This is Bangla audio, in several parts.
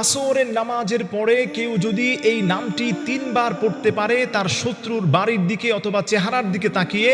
আসরের নামাজের পরে কেউ যদি এই নামটি তিনবার পড়তে পারে, তার শত্রুর বাড়ির দিকে অথবা চেহারার দিকে তাকিয়ে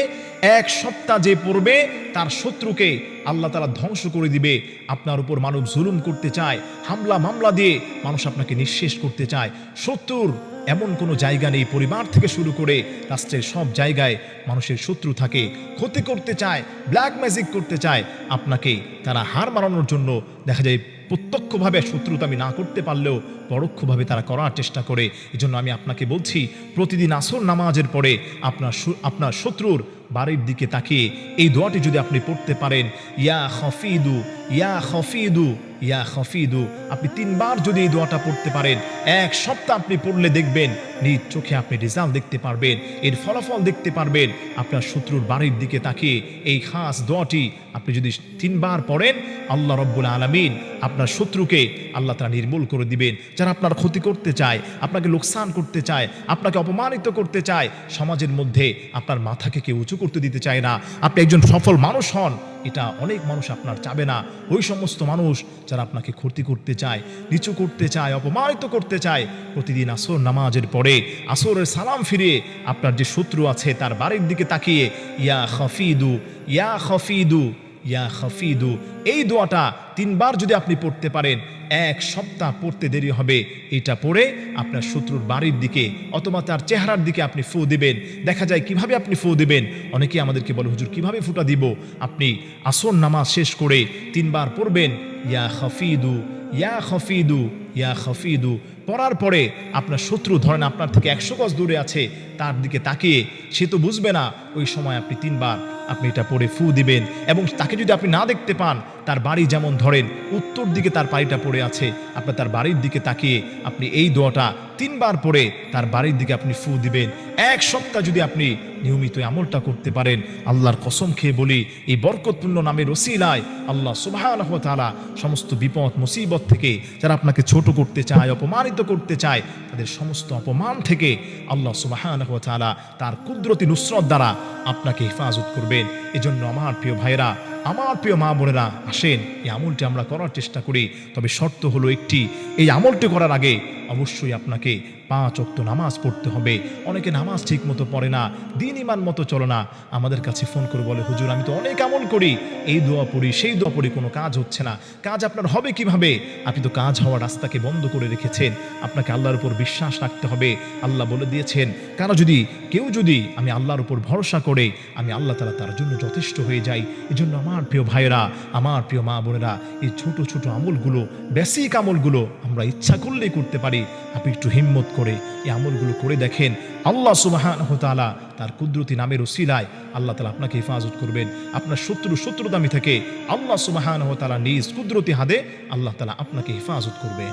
এক সপ্তাহ যে পড়বে, তার শত্রুকে আল্লাহ তালা ধ্বংস করে দিবে। আপনার উপর মানব জুলুম করতে চায়, হামলা মামলা দিয়ে মানুষ আপনাকে নিঃশেষ করতে চায়। শত্রুর এমন কোনো জায়গা নেই, পরিবার থেকে শুরু করে রাষ্ট্রের সব জায়গায় মানুষের শত্রু থাকে। ক্ষতি করতে চায় ব্ল্যাক ম্যাজিক করতে চায়, আপনাকে তারা হার মারানোর জন্য দেখা যায় প্রত্যক্ষভাবে শত্রুতা আমি না করতে পারলেও পরোক্ষভাবে তারা করার চেষ্টা করে। এজন্য আমি আপনাকে বলছি, প্রতিদিন আসর নামাজের পরে আপনার আপনার শত্রুর বাড়ির দিকে তাকিয়ে এই দোয়াটি যদি আপনি পড়তে পারেন, ইয়া খফিদু ইয়া খফিদু ইয়া খফিদু। আপনি তিনবার যদি এই দোয়াটা পড়তে পারেন, এক সপ্তাহ আপনি পড়লে দেখবেন, নিজ চোখে আপনি রেজাল্ট দেখতে পারবেন, এর ফলাফল দেখতে পারবেন, আপনার শত্রুর বাড়ির দিকে তাকিয়ে এই খাস দোয়াটি আপনি যদি তিনবার পড়েন, আল্লাহ রব্বুল আলমিন আপনার শত্রুকে আল্লাহ তারা নির্মূল করে দিবেন। যারা আপনার ক্ষতি করতে চায়, আপনাকে লোকসান করতে চায়, আপনাকে অপমানিত করতে চায়, সমাজের মধ্যে আপনার মাথাকে কেউ উঁচু করতে দিতে চায় না। আপনি একজন সফল মানুষ হন, এটা অনেক মানুষ আপনার চাবে না। ওই সমস্ত মানুষ যারা আপনাকে ক্ষতি করতে চায়, নিচু করতে চায়, অপমানিত করতে চায়, প্রতিদিন আসর নামাজের পরে আসরের সালাম ফিরিয়ে আপনার যে শত্রু আছে তার বাড়ির দিকে তাকিয়ে, ইয়া খফিদু ইয়া খফিদু। ইয়া খফিদু। এই দোয়াটা তিনবার যদি আপনি পড়তে পারেন, এক সপ্তাহ পড়তে দেরি হবে। এটা পড়ে আপনার শত্রুর বাড়ির দিকে অথবা তার চেহারার দিকে আপনি ফু দিবেন। দেখা যায় কীভাবে আপনি ফু দিবেন? অনেকে আমাদেরকে বলে, হুজুর, কীভাবে ফুটা দিব? আপনি আসর নামাজ শেষ করে তিনবার পড়বেন, ইয়া খফিদু ইয়া খফিদু ইয়া খফিদু। পড়ার পরে আপনার শত্রু, ধরেন আপনার থেকে একশো গজ দূরে আছে, তার দিকে তাকিয়ে, সে তো বুঝবে না, ওই সময় আপনি তিনবার আপনি এটা পড়ে ফু দিবেন এবং তাকে যদি আপনি না দেখতে পান তার বাড়ি যেমন ধরেন, উত্তর দিকে তার বাড়িটা পড়ে আছে, আপনার তার বাড়ির দিকে তাকিয়ে আপনি এই দোয়াটা তিনবার পড়ে তার বাড়ির দিকে আপনি ফু দিবেন। এক সপ্তাহ যদি আপনি নিয়মিত আমলটা করতে পারেন, আল্লাহর কসম খেয়ে বলি, এই বরকতপূর্ণ নামের ওসিলায় আল্লাহ সুবাহ তালা সমস্ত বিপদ, মুসিবত থেকে যারা আপনাকে ছোট করতে চায়, অপমানিত করতে চায়, তাদের সমস্ত অপমান থেকে আল্লাহ সুবাহ তালা তার কুদরতি নুসরত দ্বারা আপনাকে হেফাজত করবেন। এজন্য আমার প্রিয় ভাইরা আমার প্রিয় মা বোনেরা, আসেন, এই আমলটি আমরা করার চেষ্টা করি। তবে শর্ত হলো একটি, এই আমলটি করার আগে অবশ্যই আপনাকে পাঁচ অক্ত নামাজ পড়তে হবে। অনেকে নামাজ ঠিক মতো পড়ে না, দিন ইমান মতো চলে না। আমাদের কাছে ফোন করে বলে, হুজুর, আমি তো অনেক আমল করি। এই দোয়া পড়ি, সেই দোয়া পড়ি, কোনো কাজ হচ্ছে না। কাজ আপনার হবে কীভাবে? আপনি তো কাজ হওয়ার রাস্তাকে বন্ধ করে রেখেছেন। আপনাকে আল্লাহর উপর বিশ্বাস রাখতে হবে। আল্লাহ বলে দিয়েছেন কারণ যদি, কেউ যদি আমি আল্লাহর উপর ভরসা করে, আমি আল্লাহ তালা তার জন্য যথেষ্ট হয়ে যাই। এজন্য আমার প্রিয় ভাইয়েরা, আমার প্রিয় মা বোনেরা, এই ছোট ছোট আমলগুলো বেসিক আমলগুলো আমরা ইচ্ছা করলেই করতে পারি। আপনি একটু হিম্মত করে, এই আমলগুলো করে দেখেন। আল্লাহ সুবাহান হতালা তার কুদরতি নামের ওসিলায় আল্লাহ তালা আপনাকে হেফাজত করবেন। আপনার শত্রু শত্রুদামি থেকে আল্লাহ সুবাহান হতালা নিজ কুদরতি হাদে আল্লাহ তালা আপনাকে হেফাজত করবেন।